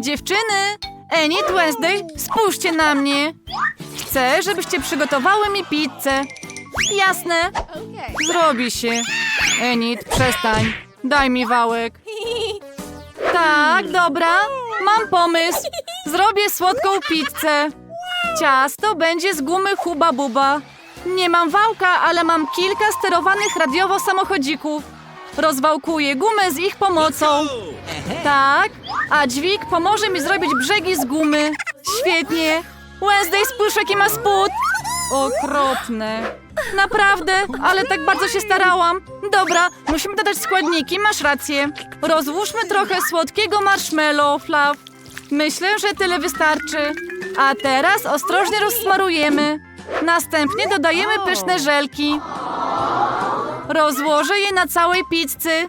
Dziewczyny! Enid, Wednesday, spójrzcie na mnie! Chcę, żebyście przygotowały mi pizzę. Jasne? Zrobi się. Enid, przestań. Daj mi wałek. Tak, dobra. Mam pomysł. Zrobię słodką pizzę. Ciasto będzie z gumy Huba Buba. Nie mam wałka, ale mam kilka sterowanych radiowo samochodzików. Rozwałkuję gumę z ich pomocą. Tak, a dźwig pomoże mi zrobić brzegi z gumy. Świetnie. Wednesday, spójrz jaki ma spód. Okropne. Naprawdę, ale tak bardzo się starałam. Dobra, musimy dodać składniki, masz rację. Rozłóżmy trochę słodkiego marshmallow, Flav. Myślę, że tyle wystarczy. A teraz ostrożnie rozsmarujemy. Następnie dodajemy pyszne żelki. Rozłożę je na całej pizzy.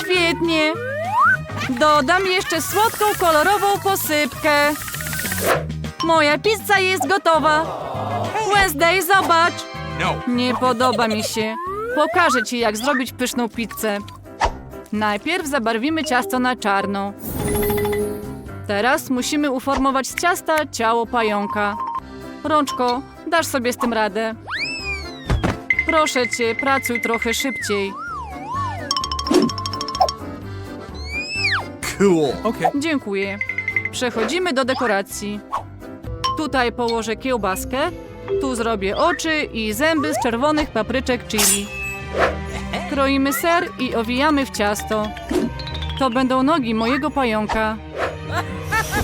Świetnie. Dodam jeszcze słodką, kolorową posypkę. Moja pizza jest gotowa. Wednesday, zobacz. No. Nie podoba mi się. Pokażę ci, jak zrobić pyszną pizzę. Najpierw zabarwimy ciasto na czarno. Teraz musimy uformować z ciasta ciało pająka. Rączko, dasz sobie z tym radę. Proszę cię, pracuj trochę szybciej. Cool. Okay. Dziękuję. Przechodzimy do dekoracji. Tutaj położę kiełbaskę, tu zrobię oczy i zęby z czerwonych papryczek chili. Kroimy ser i owijamy w ciasto. To będą nogi mojego pająka.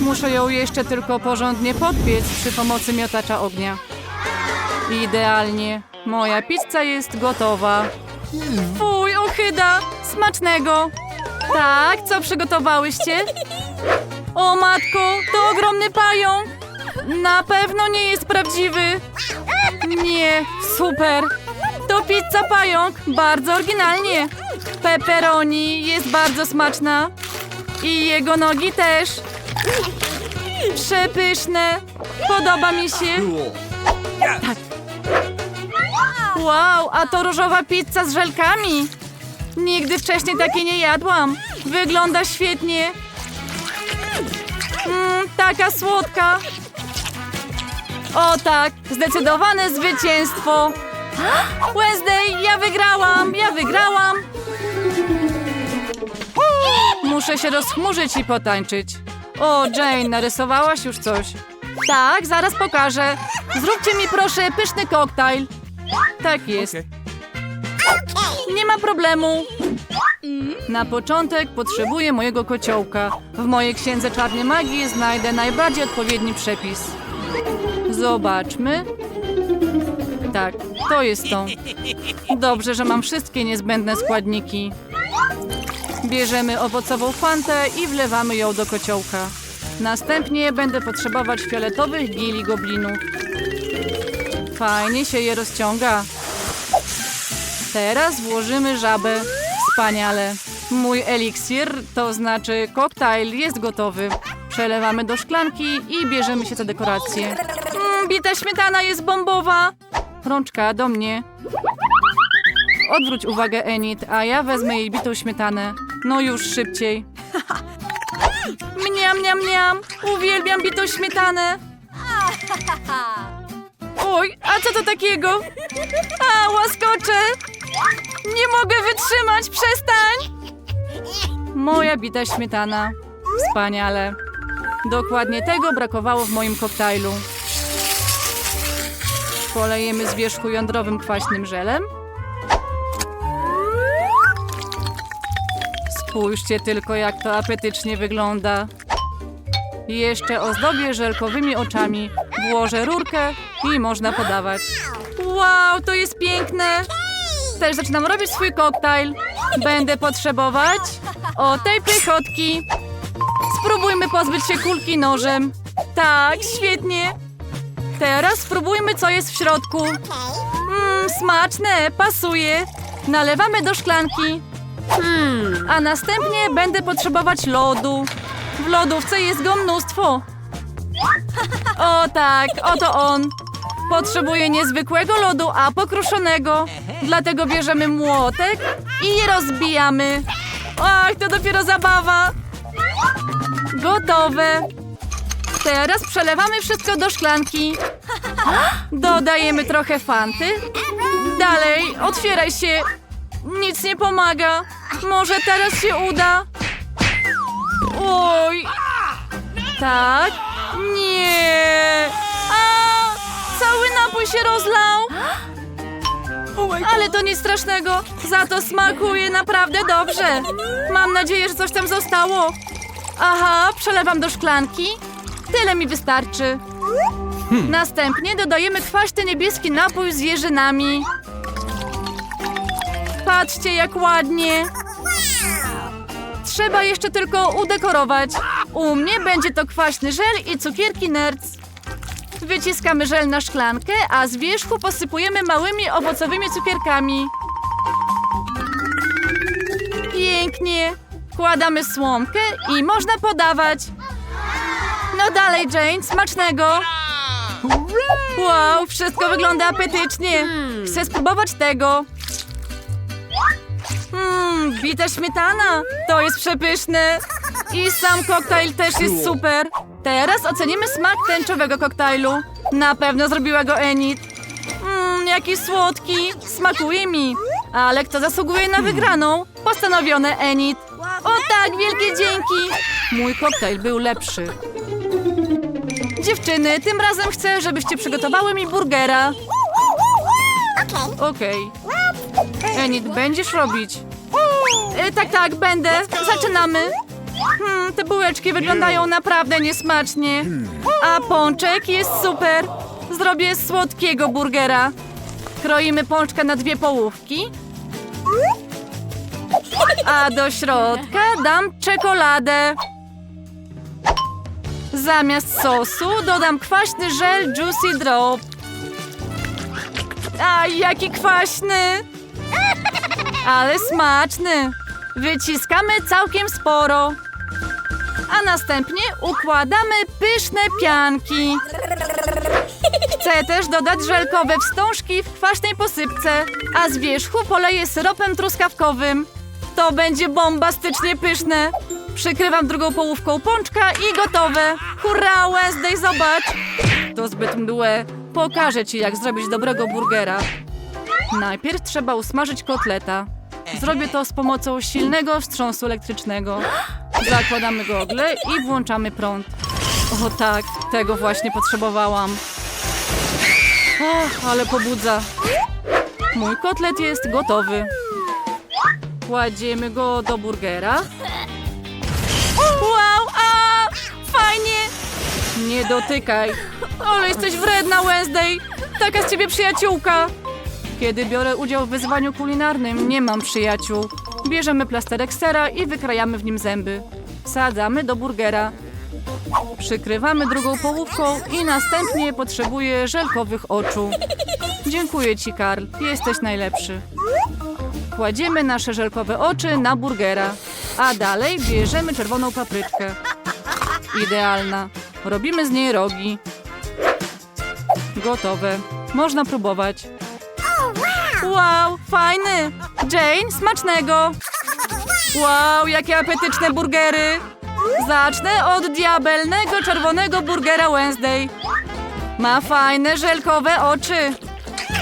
Muszę ją jeszcze tylko porządnie podpiec przy pomocy miotacza ognia. Idealnie. Moja pizza jest gotowa. Fuj, ochyda! Smacznego! Tak, co przygotowałyście? O matko, to ogromny pająk! Na pewno nie jest prawdziwy! Nie, super! To pizza pająk, bardzo oryginalnie! Pepperoni jest bardzo smaczna. I jego nogi też. Przepyszne! Podoba mi się. Cool. Wow, a to różowa pizza z żelkami. Nigdy wcześniej takiej nie jadłam. Wygląda świetnie. Mmm, taka słodka. O tak, zdecydowane zwycięstwo. Wednesday, ja wygrałam, ja wygrałam. Muszę się rozchmurzyć i potańczyć. O, Jane, narysowałaś już coś. Tak, zaraz pokażę. Zróbcie mi proszę pyszny koktajl. Tak jest. Nie ma problemu. Na początek potrzebuję mojego kociołka. W mojej księdze czarnej magii znajdę najbardziej odpowiedni przepis. Zobaczmy. Tak, to jest to. Dobrze, że mam wszystkie niezbędne składniki. Bierzemy owocową fantę i wlewamy ją do kociołka. Następnie będę potrzebować fioletowych gili goblinów. Fajnie się je rozciąga. Teraz włożymy żabę. Wspaniale. Mój eliksir, to znaczy koktajl, jest gotowy. Przelewamy do szklanki i bierzemy się za dekorację. Mm, bita śmietana jest bombowa. Rączka, do mnie. Odwróć uwagę, Enid, a ja wezmę jej bitą śmietanę. No już szybciej. Mniam, mniam, mniam. Uwielbiam bitą śmietanę. Oj, a co to takiego? A, łaskocze! Wytrzymać, przestań! Moja bita śmietana. Wspaniale. Dokładnie tego brakowało w moim koktajlu. Polejemy z wierzchu jądrowym kwaśnym żelem. Spójrzcie tylko, jak to apetycznie wygląda. Jeszcze ozdobię żelkowymi oczami, włożę rurkę i można podawać. Wow, to jest piękne! Też zaczynam robić swój koktajl. Będę potrzebować o tej pychotki. Spróbujmy pozbyć się kulki nożem. Tak, świetnie. Teraz spróbujmy, co jest w środku. Mmm, smaczne, pasuje. Nalewamy do szklanki. A następnie będę potrzebować lodu. W lodówce jest go mnóstwo. O tak, oto on. Potrzebuję niezwykłego lodu, a pokruszonego. Dlatego bierzemy młotek i rozbijamy. Ach, to dopiero zabawa. Gotowe. Teraz przelewamy wszystko do szklanki. Dodajemy trochę fanty. Dalej, otwieraj się. Nic nie pomaga. Może teraz się uda. Oj. Tak. Nie. Napój się rozlał. Ale to nic strasznego. Za to smakuje naprawdę dobrze. Mam nadzieję, że coś tam zostało. Aha, przelewam do szklanki. Tyle mi wystarczy. Następnie dodajemy kwaśny niebieski napój z jeżynami. Patrzcie, jak ładnie. Trzeba jeszcze tylko udekorować. U mnie będzie to kwaśny żel i cukierki nerds. Wyciskamy żel na szklankę, a z wierzchu posypujemy małymi owocowymi cukierkami. Pięknie. Wkładamy słomkę i można podawać. No dalej, Jane, smacznego. Wow, wszystko wygląda apetycznie. Chcę spróbować tego. Mmm, bita śmietana. To jest przepyszne. I sam koktajl też jest super. Teraz ocenimy smak tęczowego koktajlu. Na pewno zrobiła go Enid. Mmm, jaki słodki. Smakuje mi. Ale kto zasługuje na wygraną? Postanowione Enid. O tak, wielkie dzięki. Mój koktajl był lepszy. Dziewczyny, tym razem chcę, żebyście przygotowały mi burgera. Okay. Okej. Enid, będziesz robić. E, tak, tak, będę. Zaczynamy. Hmm, te bułeczki wyglądają naprawdę niesmacznie. A pączek jest super. Zrobię słodkiego burgera. Kroimy pączka na dwie połówki. A do środka dam czekoladę. Zamiast sosu dodam kwaśny żel Juicy Drop. A jaki kwaśny! Ale smaczny! Wyciskamy całkiem sporo. A następnie układamy pyszne pianki. Chcę też dodać żelkowe wstążki w kwaśnej posypce, a z wierzchu poleję syropem truskawkowym. To będzie bombastycznie pyszne. Przykrywam drugą połówką pączka i gotowe. Hurra, Wednesday, zobacz! To zbyt mdłe. Pokażę ci, jak zrobić dobrego burgera. Najpierw trzeba usmażyć kotleta. Zrobię to z pomocą silnego wstrząsu elektrycznego. Zakładamy gogle i włączamy prąd. O tak, tego właśnie potrzebowałam. O, ale pobudza. Mój kotlet jest gotowy. Kładziemy go do burgera. Wow, a fajnie. Nie dotykaj. Ale jesteś wredna, Wednesday. Taka z ciebie przyjaciółka. Kiedy biorę udział w wyzwaniu kulinarnym, nie mam przyjaciół. Bierzemy plasterek sera i wykrajamy w nim zęby. Wsadzamy do burgera. Przykrywamy drugą połówką i następnie potrzebuję żelkowych oczu. Dziękuję ci, Karl. Jesteś najlepszy. Kładziemy nasze żelkowe oczy na burgera. A dalej bierzemy czerwoną papryczkę. Idealna. Robimy z niej rogi. Gotowe. Można próbować. Wow, fajny! Jane, smacznego! Wow, jakie apetyczne burgery! Zacznę od diabelnego czerwonego burgera Wednesday. Ma fajne żelkowe oczy.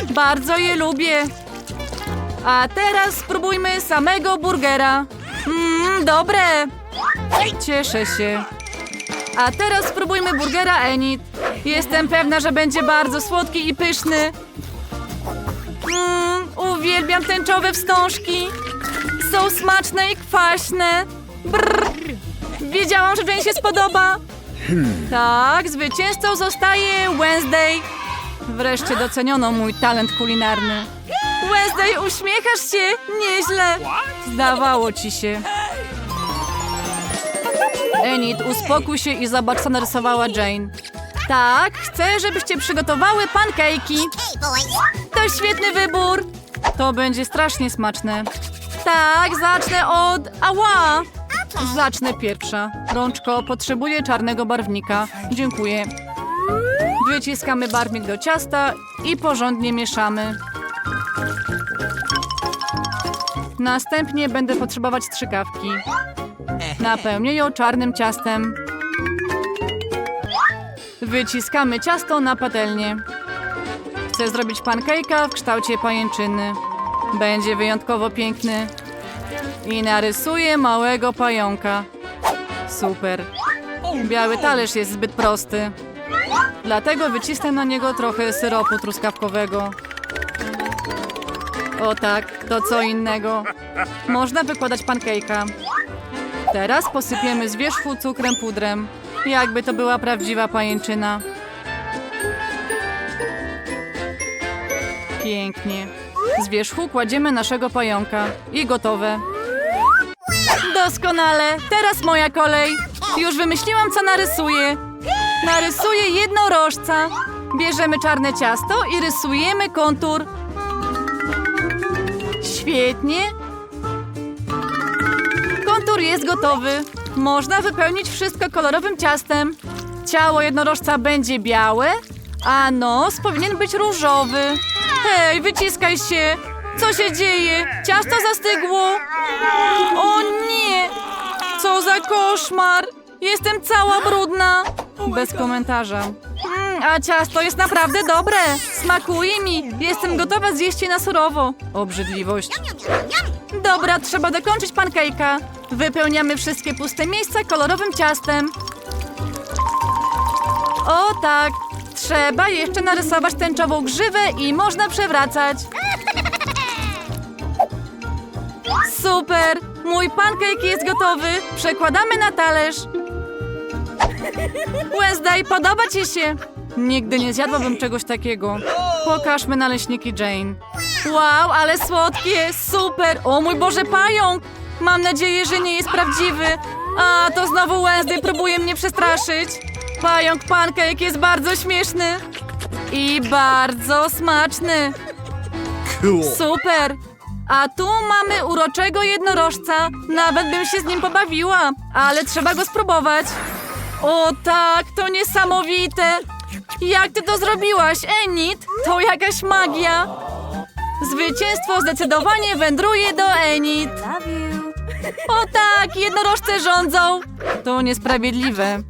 Bardzo je lubię. A teraz spróbujmy samego burgera. Mmm, dobre. Cieszę się. A teraz spróbujmy burgera Enid. Jestem pewna, że będzie bardzo słodki i pyszny. Mmm, uwielbiam tęczowe wstążki. Są smaczne i kwaśne. Brrr. Wiedziałam, że Jane się spodoba. Tak, zwycięzcą zostaje Wednesday. Wreszcie doceniono mój talent kulinarny. Wednesday, uśmiechasz się? Nieźle. Zdawało ci się. Enid, uspokój się i zobacz, co narysowała Jane. Tak, chcę, żebyście przygotowały pankejki. To świetny wybór. To będzie strasznie smaczne. Tak, zacznę od... Ała! Zacznę pierwsza. Rączko, potrzebuję czarnego barwnika. Dziękuję. Wyciskamy barwnik do ciasta i porządnie mieszamy. Następnie będę potrzebować strzykawki. Napełnię ją czarnym ciastem. Wyciskamy ciasto na patelnię. Chcę zrobić pancake'a w kształcie pajęczyny. Będzie wyjątkowo piękny. I narysuję małego pająka. Super. Biały talerz jest zbyt prosty. Dlatego wycisnę na niego trochę syropu truskawkowego. O tak, to co innego. Można wykładać pancake'a. Teraz posypiemy z wierzchu cukrem pudrem. Jakby to była prawdziwa pajęczyna. Pięknie. Z wierzchu kładziemy naszego pająka. I gotowe. Doskonale. Teraz moja kolej. Już wymyśliłam, co narysuję. Narysuję jednorożca. Bierzemy czarne ciasto i rysujemy kontur. Świetnie. Kontur jest gotowy. Można wypełnić wszystko kolorowym ciastem. Ciało jednorożca będzie białe, a nos powinien być różowy. Hej, wyciskaj się! Co się dzieje? Ciasto zastygło! O nie! Co za koszmar! Jestem cała brudna! Bez komentarza. Mm, a ciasto jest naprawdę dobre! Smakuje mi! Jestem gotowa zjeść je na surowo. Obrzydliwość. Dobra, trzeba dokończyć pancake'a. Wypełniamy wszystkie puste miejsca kolorowym ciastem. O tak! Trzeba jeszcze narysować tęczową grzywę i można przewracać. Super! Mój pancake jest gotowy. Przekładamy na talerz. Wednesday, podoba ci się? Nigdy nie zjadłabym czegoś takiego. Pokażmy naleśniki Jane. Wow, ale słodkie! Super! O mój Boże, pająk! Mam nadzieję, że nie jest prawdziwy. A, to znowu Wednesday próbuje mnie przestraszyć. Pająk pancake jest bardzo śmieszny. I bardzo smaczny. Cool. Super! A tu mamy uroczego jednorożca. Nawet bym się z nim pobawiła, ale trzeba go spróbować. O tak, to niesamowite! Jak ty to zrobiłaś, Enid? To jakaś magia! Zwycięstwo zdecydowanie wędruje do Enid. O tak, jednorożce rządzą! To niesprawiedliwe.